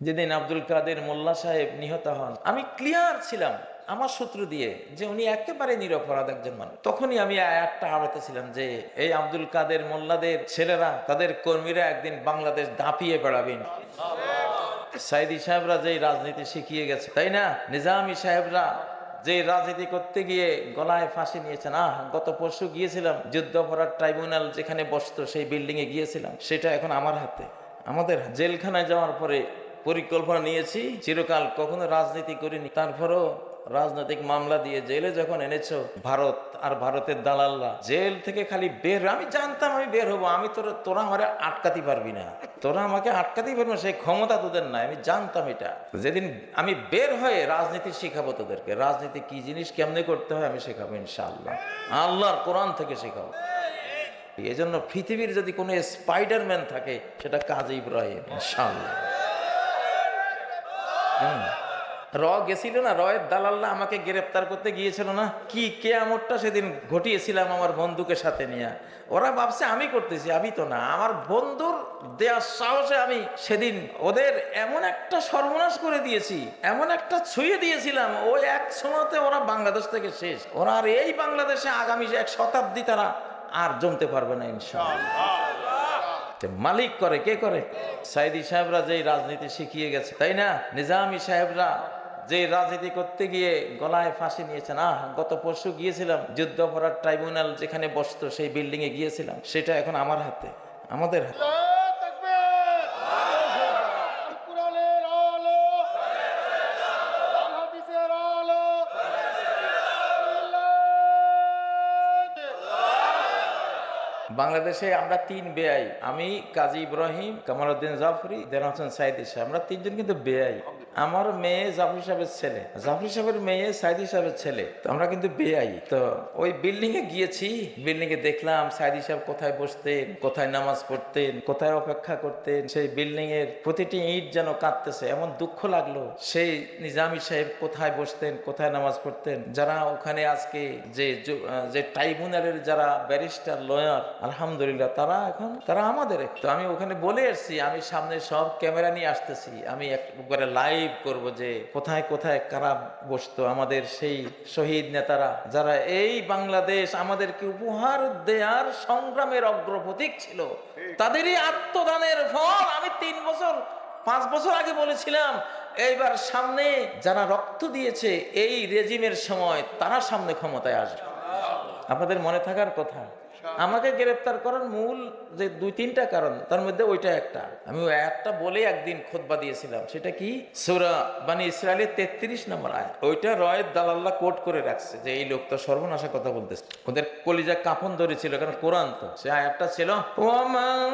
যেদিন আব্দুল কাদের মোল্লা সাহেব নিহত হন, আমি ক্লিয়ার ছিলাম আমার সূত্র দিয়ে যে উনি একেবারে নিরপরাধ একজন মানুষ। তখনই আমি একটা আড়াতে ছিলাম যে, এই আব্দুল কাদের মোল্লাদের ছেলেরা, তাদের কর্মীরা একদিন বাংলাদেশ দাপিয়ে বেড়াবেন সাইদি সাহেবরা যেই রাজনীতি শিখিয়ে গেছে, তাই না? নিজামি সাহেবরা যে রাজনীতি করতে গিয়ে গলায় ফাঁসি নিয়েছেন, আহ, গত পরশু গিয়েছিলাম যুদ্ধ অপরাধ ট্রাইব্যুনাল যেখানে বসতো সেই বিল্ডিং এ গিয়েছিলাম, সেটা এখন আমার হাতে। আমাদের জেলখানায় যাওয়ার পরে পরিকল্পনা নিয়েছি, চিরকাল কখনো রাজনীতি করিনি। তারপরও রাজনৈতিক মামলা দিয়ে জেলে যখন এনেছো, ভারত আর ভারতের দালাল্লা জেল থেকে খালি বের আমি জানতাম আমি বের হব, আমি তোরা তোরা আমার আটকাতে পারবি না। তোরা আমাকে আটকাতেই পারবি না, সেই ক্ষমতা তোদের নাই, আমি জানতাম এটা। যেদিন আমি বের হয়ে রাজনীতি শেখাবো তোদেরকে, রাজনীতি কি জিনিস কেমনে করতে হয় আমি শেখাবো ইনশাআল্লাহ। আল্লাহর কোরআন থেকে শেখাবো। এই জন্য পৃথিবীর যদি কোনো স্পাইডারম্যান থাকে, সেটা কাজী ইব্রাহিম, ইনশাআল্লাহ। র গেছিল না, রয়ের দালাল্লা আমাকে গ্রেপ্তার করতে গিয়েছিল না। কি কেয়ামতটা সেদিন ঘটিয়েছিলাম আমার বন্ধুকে সাথে নিয়ে। ওরা ভাবছে, আমি করতেছি, আমি তো না। আমার বন্ধুর দেওয়ার সাহসে আমি সেদিন ওদের এমন একটা সর্বনাশ করে দিয়েছি, এমন একটা ছুঁয়ে দিয়েছিলাম। ওই এক সময়তে ওরা বাংলাদেশ থেকে শেষ। ওরা আর এই বাংলাদেশে আগামী এক শতাব্দী তারা আর জমতে পারবে না, ইনশাআল্লাহ। যে মালিক করে, কে করে? সাইদি সাহেবরা যেই রাজনীতি শিখিয়ে গেছে, তাই না? নিজামি সাহেবরা যে রাজনীতি করতে গিয়ে গলায় ফাঁসি নিয়েছেন, আহ, গত পরশু গিয়েছিলাম, যুদ্ধ অপরাধ ট্রাইব্যুনাল যেখানে বসত, সেই বিল্ডিং এ গিয়েছিলাম, সেটা এখন আমার হাতে, আমাদের হাতে কোরআনের আলো হাদিসের আলো বাংলাদেশে আমরা তিন বেআই। আমি কাজী ইব্রাহিম, কামাল উদ্দিন জাফরি, দেন হোসেন সাইদ ইসা আমরা তিনজন কিন্তু বেআই। আমার মেয়ে জাফরি সাহেবের ছেলে। জাফরি সাহেবের মেয়ে সাইদি সাহেবের ছেলে। তো আমরা কিন্তু বেআই। তো ওই বিল্ডিং এ গিয়েছি। বিল্ডিং এ দেখলাম সাইদি সাহেব কোথায় বসতেন, কোথায় নামাজ পড়তেন, কোথায় অপেক্ষা করতেন। সেই বিল্ডিং এর প্রতিটি ইট যেন কাঁদতেছে এমন দুঃখ লাগল। সেই নিজামি সাহেব কোথায় বসতেন, কোথায় নামাজ পড়তেন? যারা ওখানে আজকে যে যে ট্রাইব্যুনালের যারা ব্যারিস্টার লয়ার আলহামদুলিল্লাহ তারা এখন, তারা আমাদের তো আমি ওখানে বলে এসেছি, আমি সামনে সব ক্যামেরা নিয়ে আসতেছি। আমি একবারে লাইভ করব যে কোথায় কোথায় কারা বসতো আমাদের সেই শহীদ নেতারা যারা এই বাংলাদেশ আমাদেরকে উপহার দেয়ার সংগ্রামের অগ্রপ্রতীক ছিল। তাদেরই আত্মদানের ফল আমি তিন বছর পাঁচ বছর আগে বলেছিলাম এইবার সামনে যারা রক্ত দিয়েছে এই রেজিমের সময় তারা সামনে ক্ষমতায় আসবে। আপনাদের মনে থাকার কথা আমাকে গ্রেপ্তার করার মূল যে দুই তিনটা কারণ তার মধ্যে ওইটা একটা আমি ওই একটা বলে একদিন খোদবা দিয়েছিলাম সেটা কি সৌরা মানে ইসরায়েলের তেত্রিশ নম্বর আয় ওইটা রয়ের দালাল্লা কোট করে রাখছে যে এই লোক তো সর্বনাশা কথা বলতেছে ওদের কলিজা কাফন ধরেছিল কারণ কোরআন তো সে আয়াতটা ছিল ওমান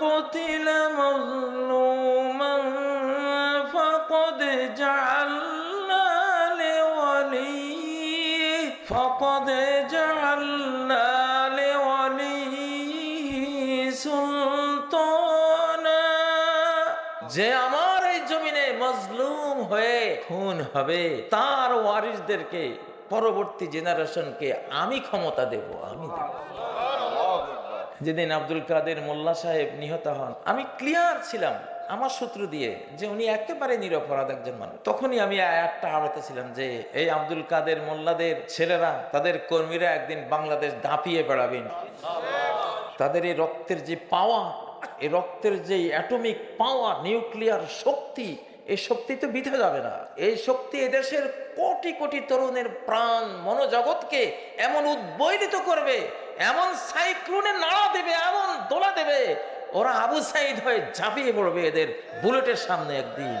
قتل مظلوما فقد جعلنا যে আমার এই জমিনে মজলুম হয়ে খুন হবে, তার ওয়ারিসদেরকে, পরবর্তী জেনারেশনকে আমি ক্ষমতা দেব, আমি দেব। যেদিন আব্দুল কাদের মোল্লা সাহেব নিহত হন, আমি ক্লিয়ার ছিলাম আমার সূত্র দিয়ে যে উনি একেবারে নিরপরাধ একজন মানুষ। তখনই আমি একটা আড়াতে ছিলাম যে, এই আব্দুল কাদের মোল্লাদের ছেলেরা, তাদের কর্মীরা একদিন বাংলাদেশ দাপিয়ে বেড়াবেন। তাদের এই রক্তের যে পাওয়া এই রক্তের যে অ্যাটমিক পাওয়ার, নিউক্লিয়ার শক্তি, এই শক্তি তো বিধে যাবে না। এই শক্তি এদেশের কোটি কোটি তরুণের প্রাণ, মনোজগৎকে এমন উদ্বৈলিত করবে, এমন সাইক্লোনে নাড়া দেবে, এমন দোলা দেবে, ওরা আবু সাইদ হয়ে ঝাঁপিয়ে পড়বে এদের বুলেটের সামনে একদিন।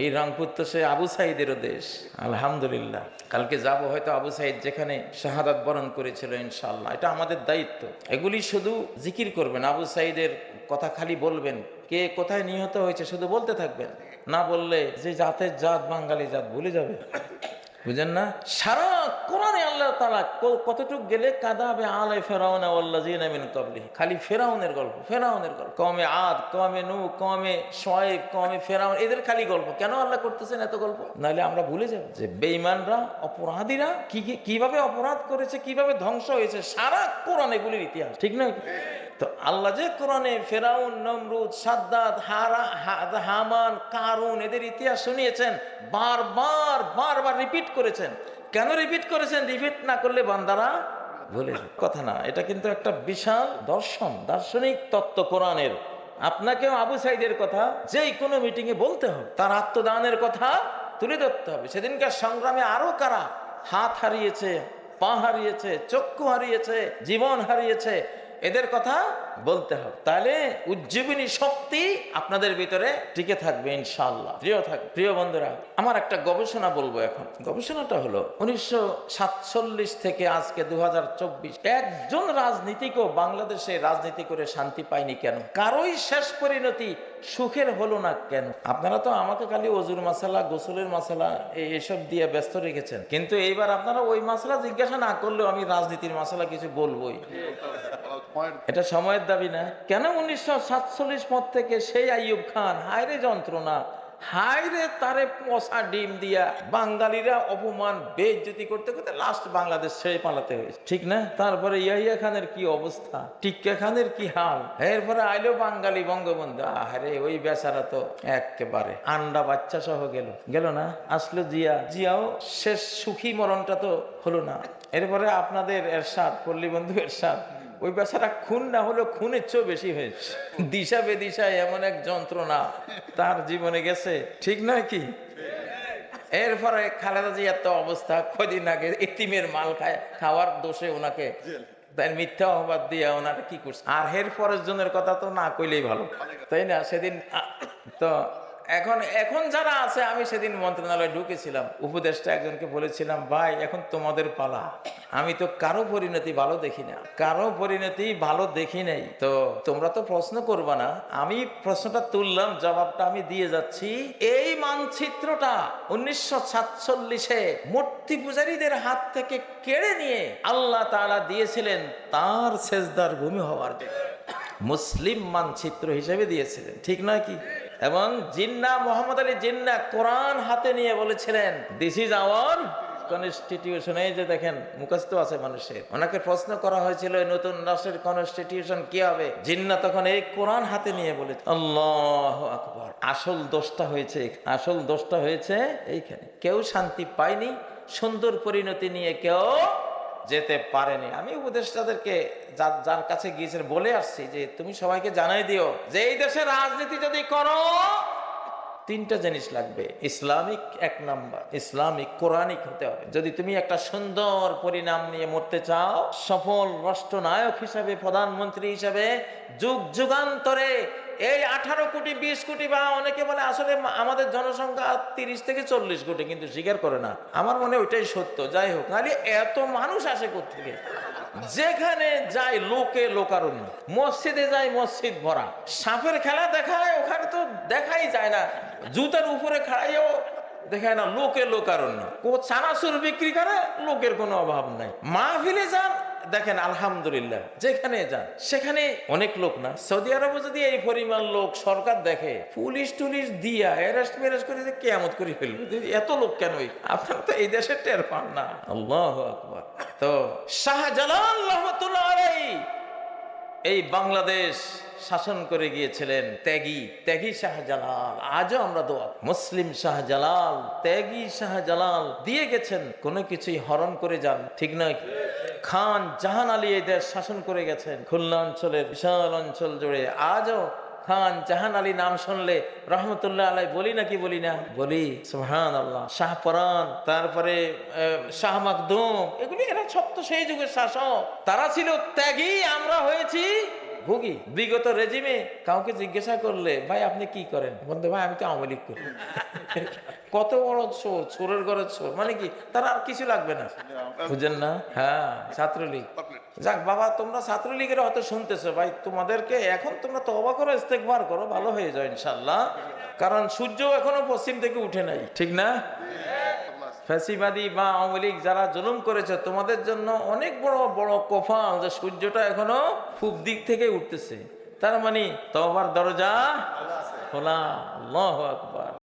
এই রংপুর তো সে আবু সাইদেরও দেশ। আলহামদুলিল্লাহ। কালকে যাব হয়তো আবু সাইদ যেখানে শাহাদাত বরণ করেছিল ইনশাল্লাহ এটা আমাদের দায়িত্ব। এগুলি শুধু জিকির করবেন। আবু সাইদের কথা খালি বলবেন। কে কোথায় নিহত হয়েছে শুধু বলতে থাকবেন। না বললে যে জাতের জাত, বাঙালি জাত, ভুলে যাবে। বুঝেন না? সারা কোরআনে আল্লাহ তালা কতটুক গেলে, কাদাবে আলাই ফেরাউন মিন কবলি খালি ফেরাউনের গল্প ফেরাউনের গল্প। কমে আদ কমে নু কমে শোয়েব কমে ফেরাউন, এদের খালি গল্প। কেন আল্লাহ করতেছেন এত গল্প? নাহলে আমরা ভুলে যাব যে বেঈমানরা, অপরাধীরা কি কীভাবে অপরাধ করেছে, কীভাবে ধ্বংস হয়েছে, সারা কোরআন এগুলির ইতিহাস, ঠিক নয় তো আল্লাহ যে কোরআনে ফেরাউন, নমরুদ সাদ্দাত হারা হামান, কারুন, এদের ইতিহাস শুনিয়েছেন, বারবার বারবার রিপিট করেছেন? কেন রিপিট করেছেন? রিপিট না করলে বান্দারা ভুলে কথা না, এটা কিন্তু একটা বিশাল দর্শন, দার্শনিক তত্ত্ব কোরআনের। আপনাকেও আবু সাইদের কথা যেই কোনো মিটিংয়ে বলতে হবে। তার আত্মদানের কথা তুলে ধরতে হবে। সেদিনকার সংগ্রামে আরও কারা হাত হারিয়েছে, পা হারিয়েছে, চক্ষু হারিয়েছে, জীবন হারিয়েছে এদের কথা বলতে হবে। তাহলে উজ্জীবিনী শক্তি আপনাদের ভিতরে টিকে থাকবে ইনশাল্লাহ প্রিয় থাকবে প্রিয় বন্ধুরা, আমার একটা গবেষণা বলব এখন। গবেষণাটা হলো, উনিশশো সাতচল্লিশ থেকে আজকে দু একজন রাজনীতিকও বাংলাদেশে রাজনীতি করে শান্তি পায়নি কেন? কারোই শেষ পরিণতি সুখের হলো না কেন? আপনারা তো আমাকে খালি অজুর মশালা, গোসলের মশালা এসব দিয়ে ব্যস্ত রেখেছেন। কিন্তু এইবার আপনারা ওই মশলা জিজ্ঞাসা না করলেও আমি রাজনীতির মশলা কিছু বলবোই। এটা সময়ের দাবি না। কেন উনিশশো সাতচল্লিশ পর থেকে সেই আইয়ুব খান? হায়রে যন্ত্রণা। হায়রে তারে পশা ডিম দিয়া বাঙালিরা অপমান বেজ্জতি করতে করতে লাস্ট বাংলাদেশ ছেড়ে পালাতে হয়েছে। ঠিক না? তারপরে ইয়াহিয়া খানের কি অবস্থা? টিক্কা খানের কি হাল? এরপরে আইলো বাঙালি বঙ্গবন্ধু। আরে ওই বেচারা তো একেবারে আন্ডা বাচ্চা সহ গেল। গেল না? আসলো জিয়া। জিয়াও শেষ সুখী মরণটা তো হলো না। এরপরে আপনাদের এরশাদ, পল্লী বন্ধু এরশাদ ওই বেচারা খুন না হলো খুনের চেয়েও বেশি হয়েছে। দিশা বেদিশায় এমন এক যন্ত্রণা তার জীবনে গেছে। ঠিক নয় কি? এরপরে খালেদা জিয়ার তো অবস্থা, কদিন আগে ইতিমের মাল খায়, খাওয়ার দোষে ওনাকে। তাই মিথ্যা অপবাদ দিয়ে ওনারা কি করছে? আর হের পরের জনের কথা তো না কইলেই ভালো। তাই না? সেদিন তো এখন এখন যারা আছে, আমি সেদিন মন্ত্রণালয়ে ঢুকেছিলাম। উপদেষ্টা একজনকে বলেছিলাম, ভাই, এখন তোমাদের পালা। আমি তো কারও পরিণতি ভালো দেখি না। কারও পরিণতি ভালো দেখি নাই। তো তোমরা তো প্রশ্ন করবা না। আমি প্রশ্নটা তুললাম, জবাবটা আমি দিয়ে যাচ্ছি। এই মানচিত্রটা উনিশশো সাতচল্লিশে মূর্তি পূজারীদের হাত থেকে কেড়ে নিয়ে আল্লাহ তাআলা দিয়েছিলেন তার সেজদার ভূমি হওয়ার জন্য। মুসলিম মানচিত্র হিসেবে দিয়েছিলেন। ঠিক নয় কি? এবং জিন্না, মোহাম্মদ আলী জিন্না কোরআন হাতে নিয়ে বলেছিলেন দিস ইজ আওয়ার কনস্টিটিউশন এই যে দেখেন, মুখস্থ আছে মানুষের। ওনাকে প্রশ্ন করা হয়েছিল নতুন রাষ্ট্রের কনস্টিটিউশন কি হবে? জিন্না তখন এই কোরআন হাতে নিয়ে বলে আল্লাহ আকবর। আসল দোষটা হয়েছে আসল দোষটা হয়েছে এইখানে। কেউ শান্তি পায়নি, সুন্দর পরিণতি নিয়ে কেউ যেতে পারেনি। আমি উপদেষ্টাদেরকে যার যার কাছে গিয়েছেন বলে আসছি যে, তুমি সবাইকে জানাই দিও যে, এই দেশে রাজনীতি যদি করো, তিনটা জিনিস লাগবে। ইসলামিক এক নাম্বার, ইসলামিক কোরআনিক হতে হবে। যদি তুমি একটা সুন্দর পরিণাম নিয়ে মরতে চাও, সফল রাষ্ট্রনায়ক হিসাবে, প্রধানমন্ত্রী হিসাবে, যুগ যুগান্তরে এই আঠারো কোটি, বিশ কোটি বা অনেকে বলে আসলে আমাদের জনসংখ্যা তিরিশ থেকে চল্লিশ কোটি, কিন্তু স্বীকার করে না। আমার মনে ওইটাই সত্য। যাই হোক নাহলে এত মানুষ আসে কোথেকে যেখানে যায় লোকে লোকারণ্য। মসজিদে যায় মসজিদ ভরা। সাপের খেলা দেখায়, ওখানে তো দেখাই যায় না। জুতার উপরে খাড়াইও দেখায় না, লোকে লোকারণ্য। ও চানাচুর বিক্রি করে, লোকের কোনো অভাব নাই। মাহফিলে যান দেখেন, আলহামদুলিল্লাহ, যেখানে যান। সেখানে অনেক লোক না। সৌদি আরবে যদি এই পরিমাণ লোক সরকার দেখে, পুলিশ টুলিশ দিয়া অ্যারেস্ট ম্যারেস্ট করে যে কেয়ামত করে ফেলবে। এত লোক কেন আপনারা তো এই দেশে টের পান না। আল্লাহ আকবর। তো শাহজালাল রহমতুল্লাহ আলাইহি এই বাংলাদেশ শাসন করে গিয়েছিলেন ত্যাগী ত্যাগী শাহজালাল। আজও আমরা দোয়া মুসলিম শাহজালাল, ত্যাগী শাহজালাল। দিয়ে গেছেন, কোনো কিছুই হরণ করে যান। ঠিক নয়? খান জাহান আলী এই দেশ শাসন করে গেছেন। খুলনা অঞ্চলের বিশাল অঞ্চল জুড়ে। আজও খান জাহান আলী নাম শুনলে রহমতুল্লাহ আলাই বলি নাকি বলি না? বলি সুহান আল্লাহ শাহপরান তারপরে শাহ মাকদুম, এগুলি এরা সব তো সেই যুগের শাসক। তারা ছিল ত্যাগী, আমরা হয়েছি ভুগি, বিগত রেজিমে কাউকে জিজ্ঞাসা করলে, ভাই, আপনি কি করেন? বলতে ভাই, আমি তো আওয়ামী লীগ করি। কত বড় চোর, চোরের ঘরের চোর। মানে কি, তারা আর কিছু লাগবে না। বুঝেন না? হ্যাঁ ছাত্রলীগ। যাক, বাবা, তোমরা ছাত্রলীগের হয়তো শুনতেছো। ভাই, তোমাদেরকে এখন তোমরা তো তবা করো ইস্তেকবার করো, ভালো হয়ে যাও ইনশাল্লাহ কারণ সূর্য এখনও পশ্চিম থেকে উঠে নাই, ঠিক না? ফ্যাসিবাদী বা আওয়ামী যারা জুলুম করেছে, তোমাদের জন্য অনেক বড় বড় কোফাল যে সূর্যটা এখনও খুব দিক থেকে উঠতেছে। তার মানে তবার দরজা খোলা। আল্লাহ আকবার।